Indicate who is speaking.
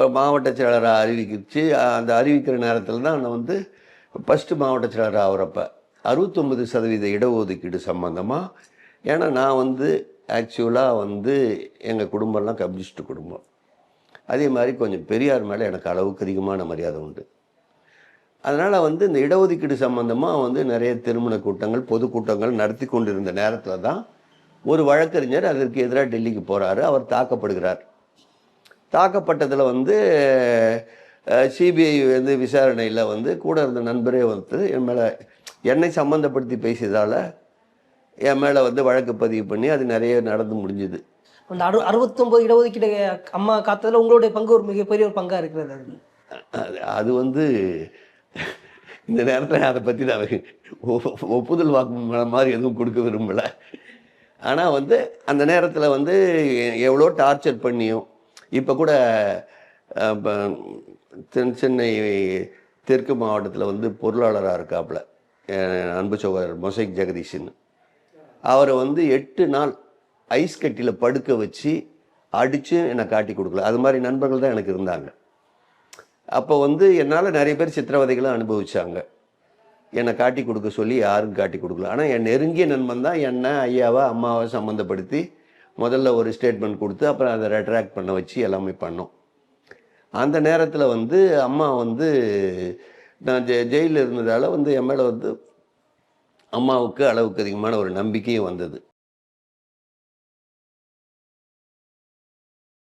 Speaker 1: இப்போ மாவட்ட செயலராக அறிவிக்கிச்சு அந்த அறிவிக்கிற நேரத்தில் தான் நான் வந்து ஃபஸ்ட்டு மாவட்ட செயலராக ஆகிறப்ப அறுபத்தொம்பது சதவீத இடஒதுக்கீடு சம்மந்தமாக ஏன்னா நான் வந்து ஆக்சுவலாக வந்து எங்கள் குடும்பம்லாம் கம்யூனிஸ்ட் குடும்பம். அதே மாதிரி கொஞ்சம் பெரியார் மேலே எனக்கு அளவுக்கு அதிகமான மரியாதை உண்டு. அதனால் வந்து இந்த இடஒதுக்கீடு சம்மந்தமாக வந்து நிறைய திருமண கூட்டங்கள் பொதுக்கூட்டங்கள் நடத்தி கொண்டிருந்த நேரத்தில் தான் ஒரு வழக்கறிஞர் அதற்கு எதிராக டெல்லிக்கு போகிறாரு அவர் தாக்கப்படுகிறார். தாக்கப்பட்டதில் வந்து சிபிஐ வந்து விசாரணையில் வந்து கூட இருந்த நண்பரே வந்து என் மேலே என்னை சம்மந்தப்படுத்தி பேசியதால் என் மேலே வந்து வழக்கு பதிவு பண்ணி அது நிறைய நடந்து முடிஞ்சுது.
Speaker 2: அந்த அறு அறுபத்தொம்பது இடஒதுக்கீடு அம்மா காத்ததில் உங்களுடைய பங்கு ஒரு மிகப்பெரிய ஒரு பங்காக இருக்கிறது அது.
Speaker 1: அது வந்து இந்த நேரத்தில் அதை பற்றி நான் ஒப்புதல் வாக்கு மாதிரி எதுவும் கொடுக்க விரும்பலை. ஆனால் வந்து அந்த நேரத்தில் வந்து எவ்வளோ டார்ச்சர் பண்ணியும் இப்போ கூட தென் சென்னை தெற்கு மாவட்டத்தில் வந்து பொருளாளராக இருக்காப்புல அன்பு சகோதரர் மொசைக் ஜெகதீஷன். அவரை வந்து எட்டு நாள் ஐஸ் கட்டியில் படுக்க வச்சு அடித்து என்னை காட்டி கொடுக்கல. அது மாதிரி நண்பர்கள் தான் எனக்கு இருந்தாங்க. அப்போ வந்து என்னால் நிறைய பேர் சித்திரவதைகளை அனுபவித்தாங்க என்னை காட்டி கொடுக்க சொல்லி யாரும் காட்டி கொடுக்கல. ஆனால் என் நெருங்கிய நண்பன் தான் என்னை ஐயாவை அம்மாவை சம்மந்தப்படுத்தி முதல்ல ஒரு ஸ்டேட்மெண்ட் கொடுத்து அப்புறம் அதை ரெட்ராக்ட் பண்ண வச்சு எல்லாமே பண்ணோம். அந்த நேரத்தில் வந்து அம்மா வந்து நான் ஜெ ஜெயிலில் இருந்ததால் வந்து என் மேலே வந்து அம்மாவுக்கு அளவுக்கு அதிகமான ஒரு நம்பிக்கையும் வந்தது.